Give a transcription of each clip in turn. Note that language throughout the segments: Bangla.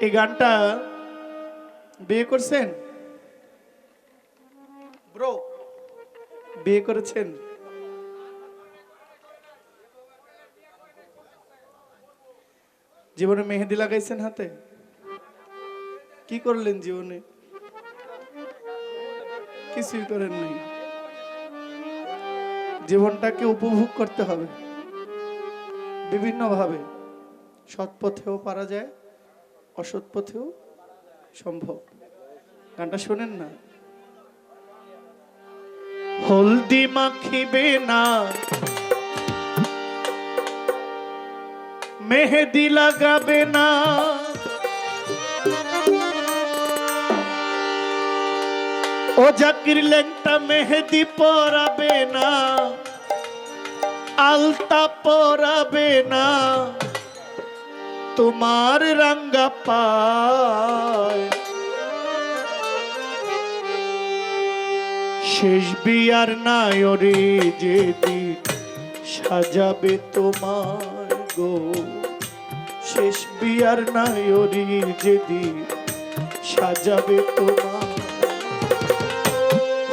এই গানটা বিয়ে করছেন? ব্রো। বিয়ে করেছেন? জীবনে মেহেদি লাগাইছেন হাতে? কি করলেন জীবনে? কিছুই করেন নাই। জীবনটাকে উপভোগ করতে হবে। বিভিন্নভাবে সৎ পথেও পারা যায়। অসৎ পথেও সম্ভব। গানটা শোনেন না? হলদি মাখিবে না। মেহেদি লাগাবে না। ও জাকির লেংটা মেহেদি পরাবে না। আলতা পরাবে না। তোমার রঙ্গা পায়। শেষ বিয়ার নায়রে যেদিন সাজাবে তোমার গো। শেষ বিয়ার নায়রি যেদিন সাজাবে তোমার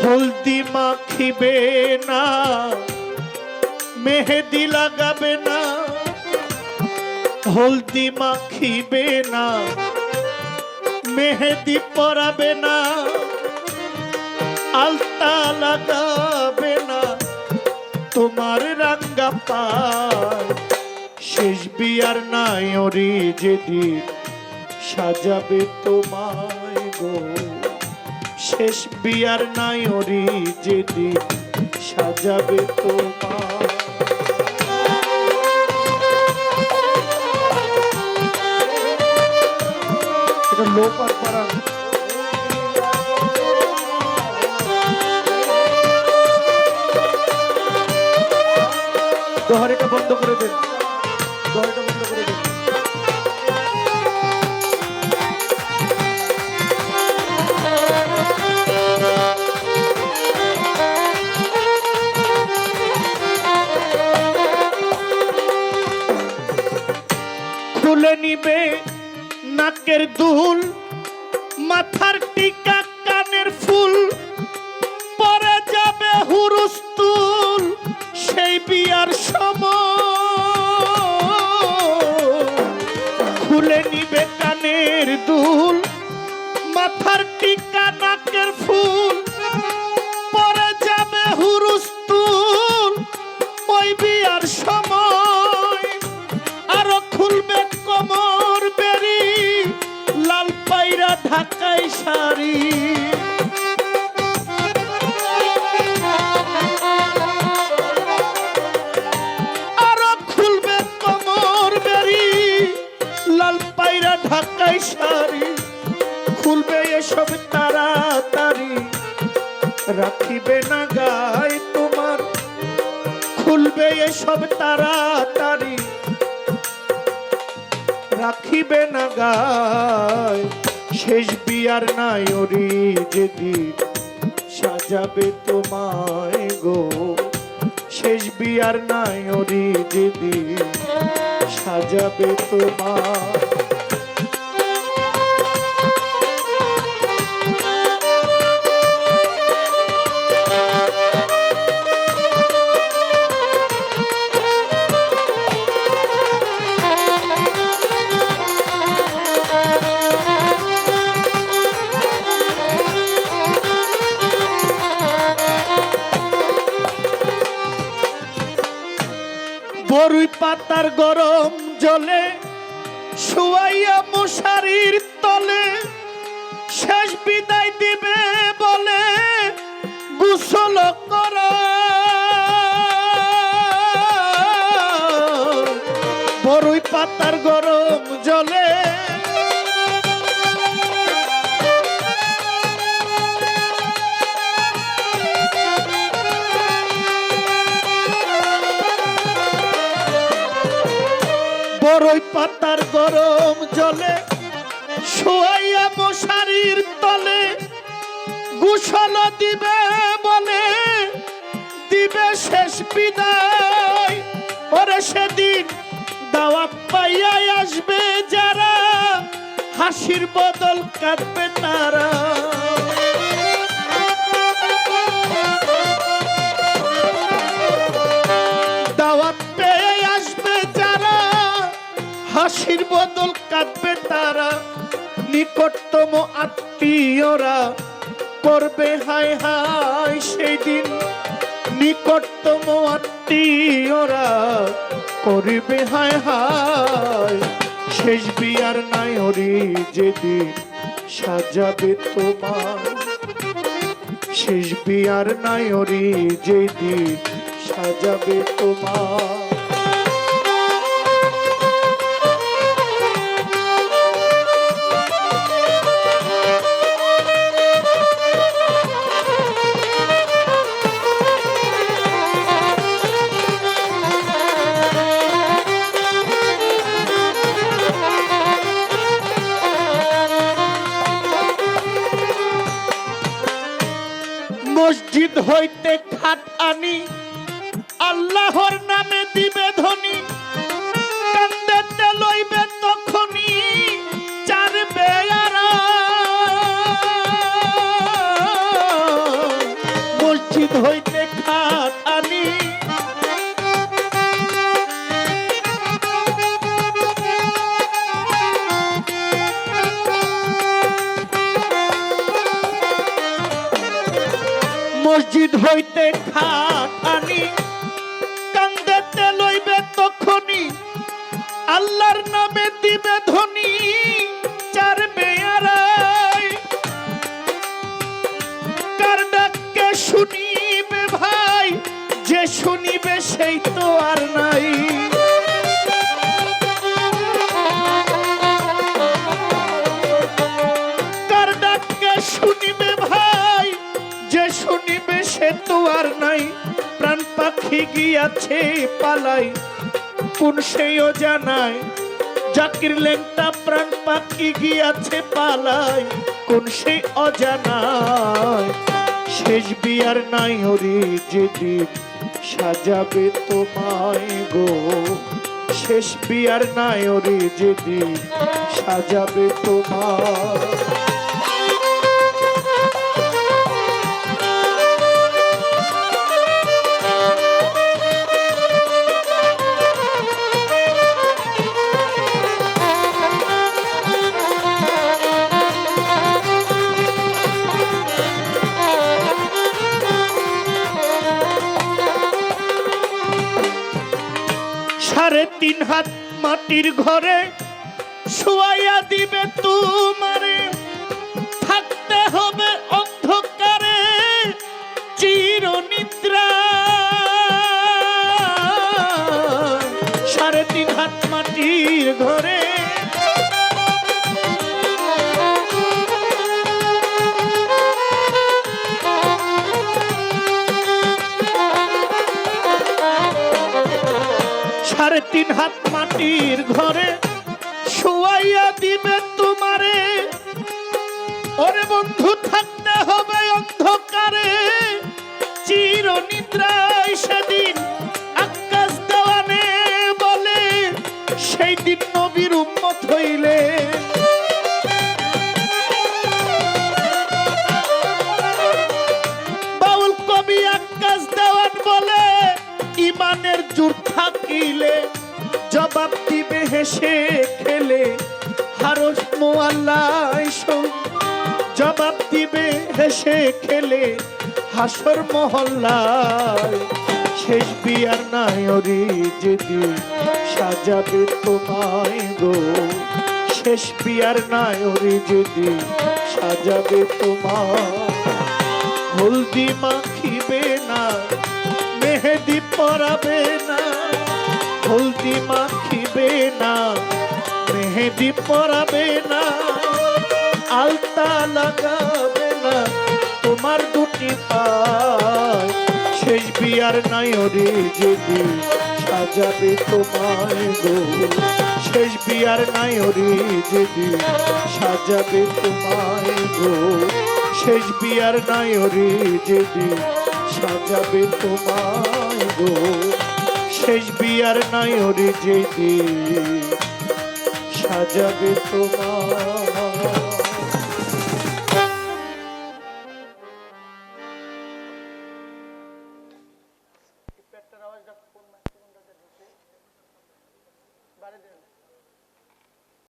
হলদি মাখিবে না, মেহেদি লাগাবে না হলদি মাখিবে না, মেহেদি পরাবে না, আলতা লাগাবে না। তোমার রাঙ্গা পায় শেষ বিয়ার নায়রি যেদিন, সাজাবে তোমায় গো। শেষ বিয়ার নায়রি যেদিন, সাজাবে তোমার রাখিবে না গায় তোমার। খুলবে এসব তাড়াতাড়ি। রাখিবে না গায় শেষ বিয়ার নাই নায়রি যেদিন সাজাবে তোমায় গো। শেষ বিয়ার নাই নায়রি যেদিন সাজাবে তোমার বরুই পাতার গরম জলে শুয়াইয়া মশারির তলে শেষ বিদায় দিবে বলে গুসল কর। বরুই পাতার গরম জলে গরম জলে শোয়াইয়া মশারির তলে গুসল দিবে বলে, দিবে শেষ বিদায়। ওরে সেদিন দাওয়াত পাইয়া আসবে যারা, হাসির বদল কাটবে তারা। হাসির বদল কাঁদবে তারা। নিকটতম আত্মীয়রা করবে হায় হায় সেই দিন। নিকটতম আত্মীয়রা করবে হায় হায় শেষ বিয়ার নাই হরি যেদিন সাজাবে তোমার। শেষ বিয়ার নাই হরি যেদিন সাজাবে তোমার। মসজিদ হইতে খাট আনি আল্লাহর নামে দিবে ধনী কান্দেতে লইবে তখনই মসজিদ হইতে খাট কান্দেতে লইবে তখনই। আল্লাহর নামে দিবে ধনী, চার বেয়ারাই কার ডাককে শুনিবে ভাই, যে শুনিবে সেই তো আর নাই। কার ডাককে শুনিবে আর নাই, প্রাণ পাখি গিয়াছে পালাই। কোন সেইও জানায়, জাকির লেংটা প্রাণ পাখি গিয়াছে পালাই। কোন সেই অজানায়, শেষ বিয়ার নাই হরি, যেদিন সাজাবে তোমায় গো। শেষ বিয়ার নাই হরি, যেদিন সাজাবে তোমায়। মাটির ঘরে শুয়াইয়া দিবে তোমারে। থাকতে হবে অন্ধকারে চির নিদ্রা সাড়ে তিন হাত মাটির ঘরে সাড়ে তিন হাত মাটির ঘরে, শুয়াইয়া দিবে তোমারে। ওরে বন্ধু, থাকতে হবে অন্ধকারে চির নিদ্রায় সেদিন হেসে খেলে, হারস মোয়াল্লাই জবাব দিবে হেসে খেলে, হাসর মহল্লায়। শেষ বিয়ার নায়রি যদি সাজাবে তোমায় গো। শেষ বিয়ার নায়রি যদি সাজাবে তোমায়। হলদি মাখিবে না, মেহেদি পরাবে না। হলদি মাখিবে না, মেহেদি পরাবে না, আলতা লাগাবে না। তোমার দুটি পায়, শেষ বিয়ার নায়রে যদি সাজাবে তোমায় গো। শেষ বিয়ার নায়রে যদি সাজাবে তোমায় গো। শেষ বিয়ার নায়রে যদি সাজাবে তোমায় গো। শেষ বিয়ার নাই ওরে যেদি সাজাবে তোমায়